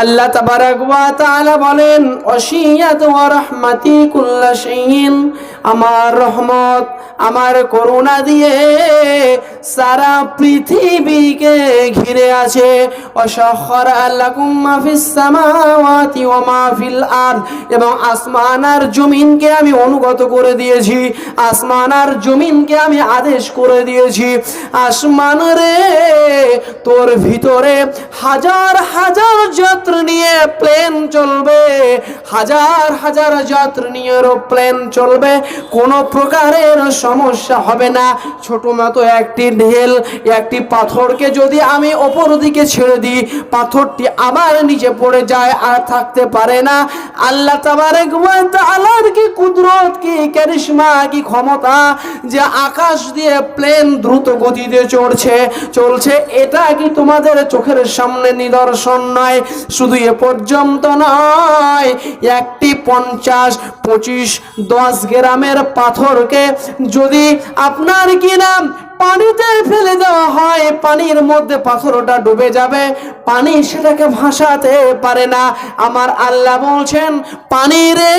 আল্লাহ তাবারাক ওয়া তাআলা বলেন অশিয়াত ওয়া রাহমাতি কুল্লা শাইইন। আমার রহমত, আমার করুণা দিয়ে সারা পৃথিবীকে ঘিরে আছে। অসখর আল্লাকুম মা ফিস সামাওয়াতি ওয়া মা ফিল এবং আসমান আর জমিনকে আমি অনুগত করে দিয়েছি। আসমান আর জমিনকে আমি আদেশ করে দিয়েছি। আসমান রে, তোর ভিতরে হাজার হাজার যাত্রী নিয়ে প্লেন চলবে। হাজার হাজার যাত্রী নিয়ে প্লেন চলবে। কোনো প্রকারের সমস্যা হবে না। ছোট মতো একটি ঢেল, একটি পাথরকে যদি আমি ওপর দিকে ছেড়ে দিই, পাথরটি আবার নিচে পড়ে যায় আর থাকতে পারে না। আল্লাহ তাআলার কি কুদরত, কি কারিশমা কি ক্ষমতা যে আকাশ দিয়ে প্লেন দ্রুত গতিতে চড়ছে, চলছে, এটা কি তোমাদের চোখের সামনে নিদর্শন নয়? শুধু এ পর্যন্ত নয়, একটি পঞ্চাশ, পঁচিশ, দশ গ্রামের পাথরকে যদি আপনার কি নাম পানিতে ফেলে দেওয়া হয়, পানির মধ্যে পাথরটা ডুবে যাবে। পানি সেটাকে ভাসাতে পারে না। আমার আল্লাহ বলছেন, পানি রে,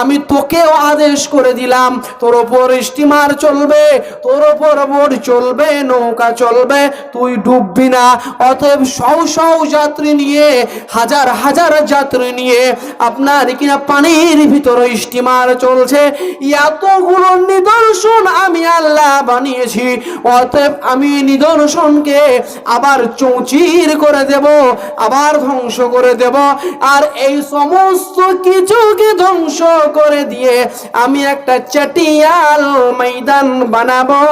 আমি তোকেও আদেশ করে দিলাম। তোর ওপর স্টিমার চলবে, তোর ওপর বোট চলবে, নৌকা চলবে, তুই ডুববি না। অতএব শও শও যাত্রী নিয়ে, হাজার হাজার যাত্রী নিয়ে, আপনার কিনা পানির ভিতরে স্টিমার চলছে। এতগুলো নিদর্শন আমি আল্লাহ বানিয়েছি। অতএব আমি নিদর্শনকে আবার চৌচির করে দেব, আবার ধ্বংস করে দেব। আর এই সমস্ত কিছুকে ধ্বংস করে দিয়ে আমি একটা চটিয়াল ময়দান বানাবো,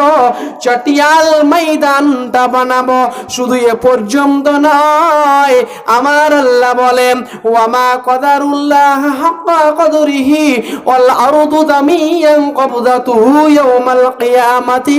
চটিয়াল ময়দানটা বানাবো। শুধু এ পর্যন্ত নয়, আমার আল্লাহ বলেন, ওয়ামা কদারুল্লাহ হাক্কা কদরিহি ওয়াল আরদু দামিয়ান কবদাতুহু ইয়াউমাল কিয়ামাতি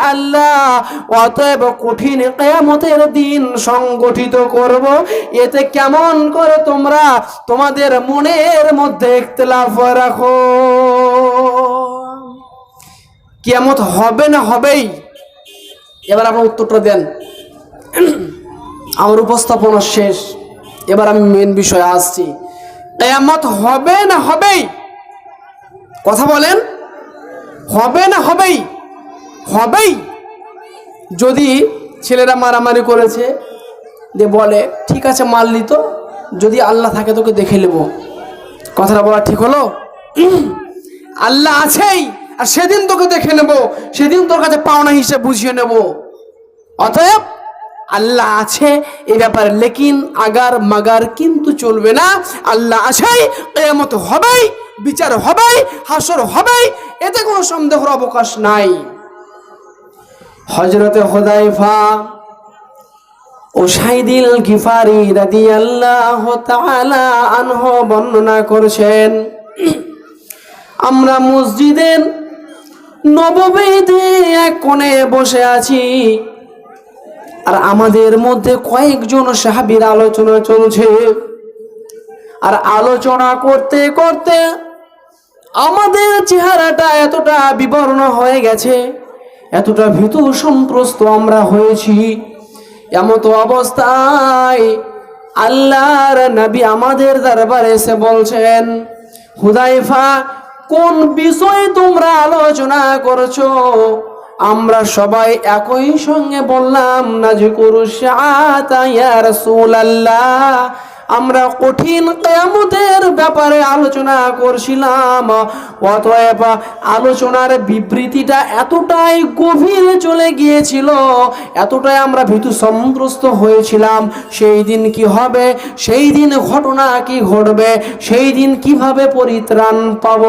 আল্লাহ অতএব কঠিন কেয়ামতের দিন সংগঠিত করব। এতে কেমন করে তোমরা তোমাদের মনের মধ্যে ইখতিলাফ রাখো? কিয়ামত হবে না হবেই? এবার আপনার উত্তরটা দেন। আমার উপস্থাপনা শেষ। এবার আমি মেন বিষয়ে আসছি। কেয়ামত হবে না হবেই? কথা বলেন। হবে না হবেই? হবেই। যদি ছেলেরা মারামারি করেছে, যে বলে, ঠিক আছে, মারলি তো, যদি আল্লাহ থাকে তোকে দেখে নেব। কথাটা বলা ঠিক হলো? আল্লাহ আছেই, আর সেদিন তোকে দেখে নেব, সেদিন তোর কাছে পাওনা হিসেবে বুঝিয়ে নেব। অতএব, আল্লাহ আছে এ ব্যাপারে, লেকিন আগার মাগার কিন্তু চলবে না। আল্লাহ আছেই, কেয়ামত হবেই, বিচার হবেই, হাসর হবেই, এতে কোনো সন্দেহর অবকাশ নাই। হজরতে হোদাইফা ও সাইদিল গিফারি রাদিয়াল্লাহু তাআলা আনহু বর্ণনা করেছেন, আমরা মসজিদের নববেদে এক কোণে বসে আছি আর আমাদের মধ্যে কয়েকজন সাহাবীর আলোচনা চলছে। আর আলোচনা করতে করতে আমাদের চেহারাটা এতটা বিবর্ণ হয়ে গেছে এতটা ভীতু সন্ত্রস্ত আমরা হয়েছি। এমত অবস্থায় আল্লাহর নবী আমাদের দরবারে এসে বলছেন হুদাইফা কোন বিষয়ে তোমরা আলোচনা করছ? আমরা সবাই একই সঙ্গে বললাম না যে কুরুষ রাসূল আল্লাহ আমরা কঠিন কেয়ামতের ব্যাপারে আলোচনা করছিলাম। অতএব আলোচনার বিবৃতিটা এতটাই গভীর চলে গিয়েছিল, এতটাই আমরা ভীতু সন্ত্রস্ত হয়েছিলাম। সেই দিন কি হবে? সেই দিন ঘটনা কি ঘটবে? সেই দিন কীভাবে পরিত্রাণ পাব?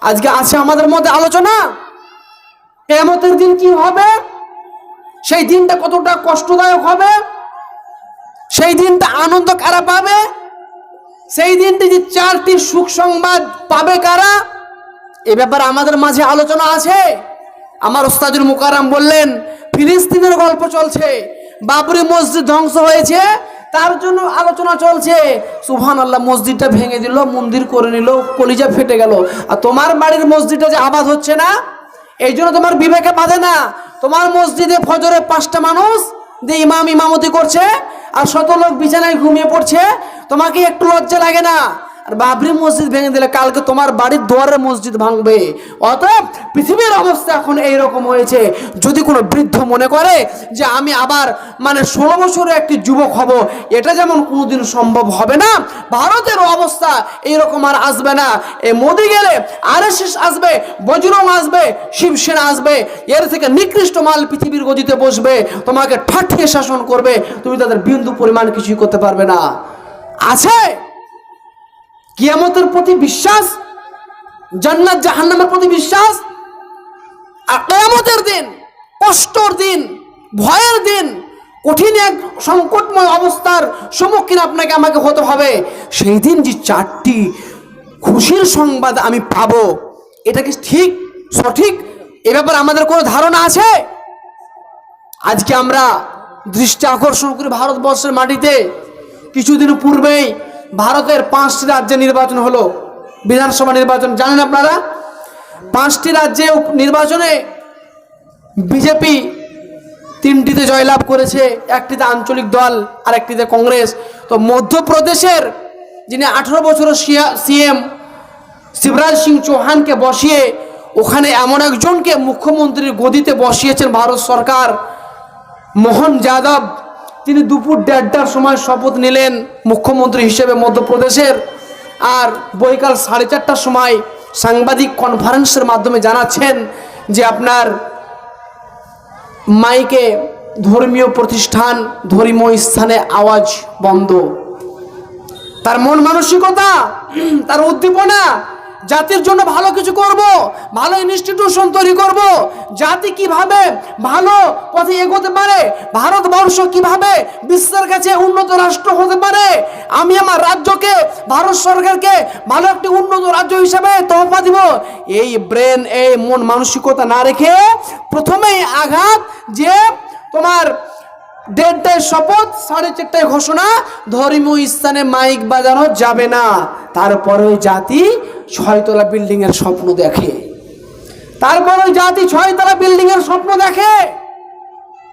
আজকে আছে আমাদের মধ্যে আলোচনা? কেয়ামতের দিন কি হবে? সেই দিনটা কতটা কষ্টদায়ক হবে? সেই দিনটা আনন্দ কারা পাবে? সেই দিনটি যে চারটি সুখ সংবাদ পাবে কারা? এ ব্যাপারে আমাদের মাঝে আলোচনা আছে। আমার ওস্তাদুল মুকারাম বললেন, ফিলিস্তিনের গল্প চলছে, বাবরি মসজিদ ধ্বংস হয়েছে, তার জন্য আলোচনা চলছে। সুহান আল্লাহ মসজিদটা ভেঙে দিল, মন্দির করে নিল, কলিজা ফেটে গেল। আর তোমার বাড়ির মসজিদটা যে আবাদ হচ্ছে না, এই জন্য তোমার বিবেকে বাঁধে না। তোমার মসজিদে ফজরে পাঁচটা মানুষ যে ইমাম ইমামতি করছে আর শত লোক বিছানায় ঘুমিয়ে পড়ছে, তোমাকে একটু লজ্জা লাগে না? আর বাবরি মসজিদ ভেঙে দিলে কালকে তোমার বাড়ির দুয়ারের মসজিদ ভাঙবে। অতএব পৃথিবীর অবস্থা এখন এইরকম হয়েছে। যদি কোনো বৃদ্ধ মনে করে যে আমি আবার মানে ষোলো বছরের একটি যুবক হব, এটা যেমন কোনোদিন সম্ভব হবে না, ভারতের অবস্থা এইরকম আর আসবে না। এ মোদি গেলে আর আসবে, বজরং আসবে, শিবসেনা আসবে, এর থেকে নিকৃষ্ট মাল পৃথিবীর গদিতে বসবে, তোমাকে ঠাঠিয়ে শাসন করবে, তুমি তাদের বিন্দু পরিমাণ কিছুই করতে পারবে না। আছে? কিয়ামতের প্রতি বিশ্বাস, জান্নাত জাহান্নামের প্রতি বিশ্বাস, আর কিয়ামতের দিন, কষ্টর দিন, ভয়ের দিন, কঠিন এক সংকটময় অবস্থার সম্মুখীন আপনাকে আমাকে হতে হবে। সেই দিন যে চারটি খুশির সংবাদ আমি পাবো, এটা কি ঠিক, সঠিক? এ ব্যাপারে আমাদের কোনো ধারণা আছে? আজকে আমরা দৃষ্টি আকর্ষণ করি ভারতবর্ষের মাটিতে কিছুদিন পূর্বেই ভারতের পাঁচটি রাজ্যে নির্বাচন হলো। বিধানসভা নির্বাচন, জানেন আপনারা? পাঁচটি রাজ্যে নির্বাচনে বিজেপি তিনটিতে জয়লাভ করেছে, একটিতে আঞ্চলিক দল আর একটিতে কংগ্রেস। তো মধ্যপ্রদেশের যিনি আঠেরো বছরের সিএম শিবরাজ সিং চৌহানকে বসিয়ে, ওখানে এমন একজনকে মুখ্যমন্ত্রীর গদিতে বসিয়েছেন ভারত সরকার, মোহন যাদব। তিনি দুপুর দেড়টার সময় শপথ নিলেন মুখ্যমন্ত্রী হিসেবে মধ্যপ্রদেশের। আর বৈকাল সাড়ে চারটার সময় সাংবাদিক কনফারেন্সের মাধ্যমে জানাচ্ছেন যে আপনার মাইকে ধর্মীয় প্রতিষ্ঠান ধর্মীয় স্থানে আওয়াজ বন্ধ। তার মন মানসিকতা, তার উদ্দীপনা জাতির জন্য ভালো কিছু করব, ভালো ইনস্টিটিউশন তৈরি করব। জাতি কীভাবে ভালো পথে এগোতে পারে, ভারতবর্ষ কীভাবে বিশ্বের কাছে উন্নত রাষ্ট্র হতে পারে, আমি আমার রাজ্যকে, ভারত সরকারকে ভালো একটি উন্নত রাজ্য হিসাবে তহফা দিব। এই ব্রেন, এই মন মানসিকতা না রেখে প্রথমেই আঘাত যে তোমার দেড়টায় শপথ, সাড়ে চারটায় ঘোষণা, ধর্মীয় স্থানে মাইক বাজানো যাবে না। তারপরে জাতি ছয়তলা বিল্ডিং এর স্বপ্ন দেখে। তারপর জাতি ছয়তলা বিল্ডিং এর স্বপ্ন দেখে।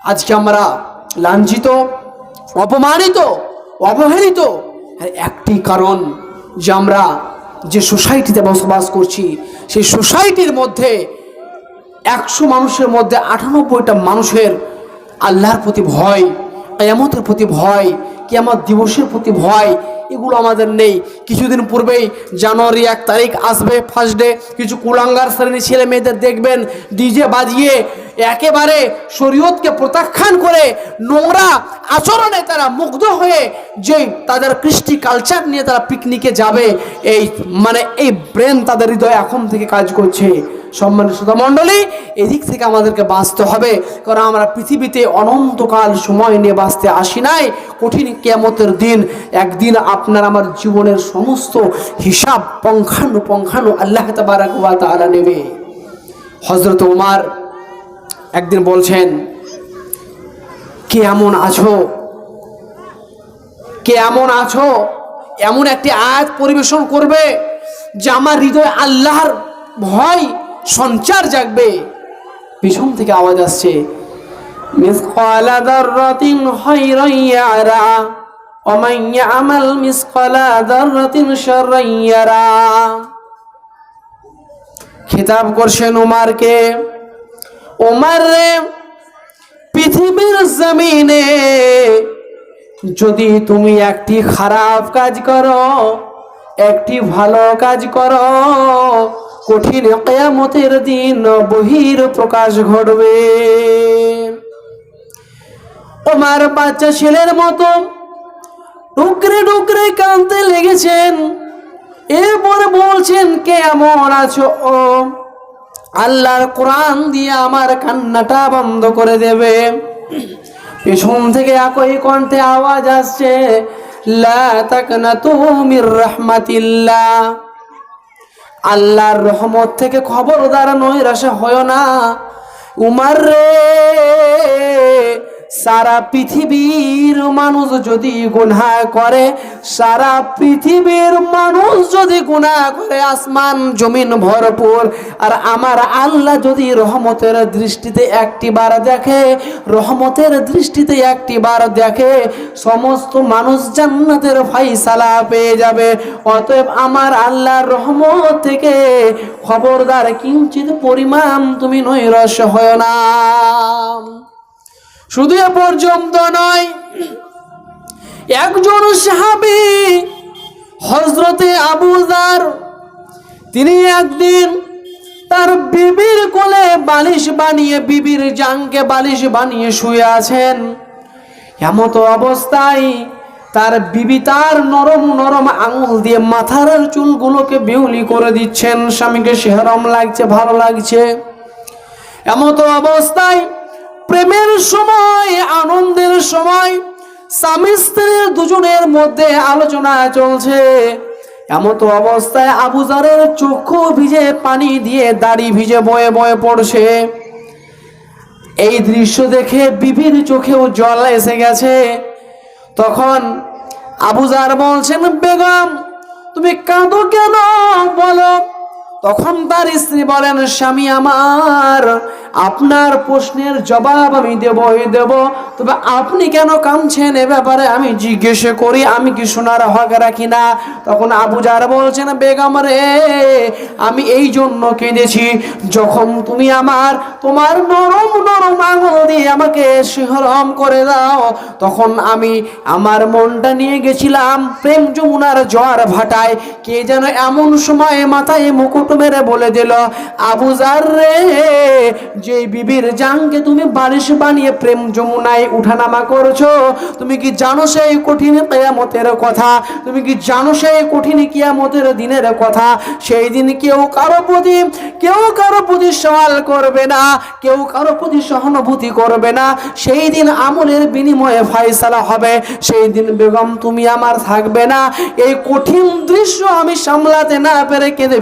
আজকে আমরা লাঞ্ছিত, অপমানিত, অবহেলিত। একটি কারণ যে আমরা যে সোসাইটিতে বসবাস করছি, সেই সোসাইটির মধ্যে একশো মানুষের মধ্যে আটানব্বইটা মানুষের আল্লাহর প্রতি ভয়, কেয়ামতের প্রতি ভয়, কেয়ামত দিবসের প্রতি ভয় এগুলো আমাদের নেই। কিছুদিন পূর্বেই জানুয়ারি এক তারিখ আসবে ফার্স্ট ডে কিছু কুলাঙ্গার শ্রেণির ছেলে মেয়েদের দেখবেন ডিজে বাজিয়ে একেবারে শরীয়তকে প্রত্যাখ্যান করে নোংরা আচরণে তারা মুগ্ধ হয়ে যে তাদের কৃষ্টি কালচার নিয়ে তারা পিকনিকে যাবে, এই মানে এই ব্রেন তাদের হৃদয় এখন থেকে কাজ করছে। সম্মানিত শ্রোতা মণ্ডলী, এদিক থেকে আমাদেরকে বাঁচতে হবে, কারণ আমরা পৃথিবীতে অনন্তকাল সময় নিয়ে বাঁচতে আসি নাই। কঠিন কেমতের দিন, একদিন আপনার আমার জীবনের সমস্ত হিসাব পঙ্খানু পঙ্খানু আল্লাহ তাবারাক তাআলা নেবে। হজরত উমার একদিন বলছেন, কে এমন আছো? কে এমন আছো? এমন একটি আয়াত পরিবেশন করবে যে আমার হৃদয় আল্লাহর ভয়, সঞ্চার জাগবে? পিছন থেকে আওয়াজ আসছে খেতাব করছেন উমারকে উমার রে পৃথিবীর জমিনে যদি তুমি একটি খারাপ কাজ করো, একটি ভালো কাজ করো, কঠিন কেয়ামতের দিন বহির প্রকাশ ঘটবে। তোমার বাচ্চা ছেলের মতো ডুকরে ডুকরে কাঁদতে লেগেছেন। এরপরে বলছেন, কে এমন আছো? ও আল্লাহর কোরআন দিয়ে আমার কান্নাটা বন্ধ করে দেবে। পেছন থেকে একই কণ্ঠে আওয়াজ আসছে রাহমাতিল্লাহ। আল্লাহর রহমত থেকে খবর খবরদার নৈরাশে হয় না। উমার রে সারা পৃথিবীর মানুষ যদি গুনাহ করে, সারা পৃথিবীর মানুষ যদি গুনাহ করে, আসমান, জমিন ভরপুর। আর আমার আল্লাহ যদি রহমতের দৃষ্টিতে একটিবার দেখে, রহমতের দৃষ্টিতে একটিবার দেখে, সমস্ত মানুষ জান্নাতের ফাইসালা পেয়ে যাবে। অতএব আমার আল্লাহর রহমত থেকে খবরদার কিঞ্চিত পরিমাণ তুমি নৈরস হয় না। শুধু এ পর্যন্ত নয়, একজন সাহাবি হজরতে আবুজার তিনি একদিন তার বিবির কোলে বালিশ বানিয়ে বিবির জাংকে বালিশ বানিয়ে শুয়ে আছেন। এমত অবস্থায় তার বিবি তার নরম নরম আঙুল দিয়ে মাথার চুলগুলোকে বিউলি করে দিচ্ছেন। স্বামীকে সেহরম লাগছে, ভালো লাগছে। এমত অবস্থায় প্রেমের সময়, আনন্দের সময়, স্বামী স্ত্রীর দুজনের মধ্যে আলোচনা চলছে। এমন তো অবস্থায় আবুজারের চক্ষু ভিজে পানি দিয়ে দাড়ি ভিজে বয়ে বয়ে পড়ছে। এই দৃশ্য দেখে বিবির চোখেও জল এসে গেছে। তখন আবুজার বলছেন, বেগম, তুমি কাঁদো কেন? বলো। তখন তার স্ত্রী বলেন, স্বামী আমার আপনার প্রশ্নের জবাব আমি দেবই দেব। তবে আপনি কেন কামছেন এ ব্যাপারে আমি জিজ্ঞেস করি, আমি কি শোনার হক রাখি না তখন আবুজার বলছেন, বেগম রে, আমি এই জন্য কেঁদেছি, যখন তুমি আমার, তোমার নরম নরম আঙুল দিয়ে আমাকে শিহরম করে দাও, তখন আমি আমার মনটা নিয়ে গেছিলাম প্রেম যমুনার জোয়ার ভাটায়। কে যেন এমন সময় মাথায় মুকুট মেরে বলে দিল আবুজার রে যে বিবির জাঙ্গে তুমি বারিশ বানিয়ে প্রেম যমুনায় উঠানামা করছ, তুমি কি জানো সেই কঠিন কেয়ামতের কথা? তুমি কি জানো সেই কঠিন কিয়ামতের দিনের কথা? সেই দিন কেউ কারও প্রতি, কেউ কারও প্রতি সওয়াল করবে না, কেউ কারও প্রতি সহানুভূতি করবে না। সেই দিন আমলের বিনিময়ে ফাইসালা হবে। সেই দিন বেগম তুমি আমার থাকবে না। এই কঠিন দৃশ্য আমি সামলাতে না পেরে কেঁদে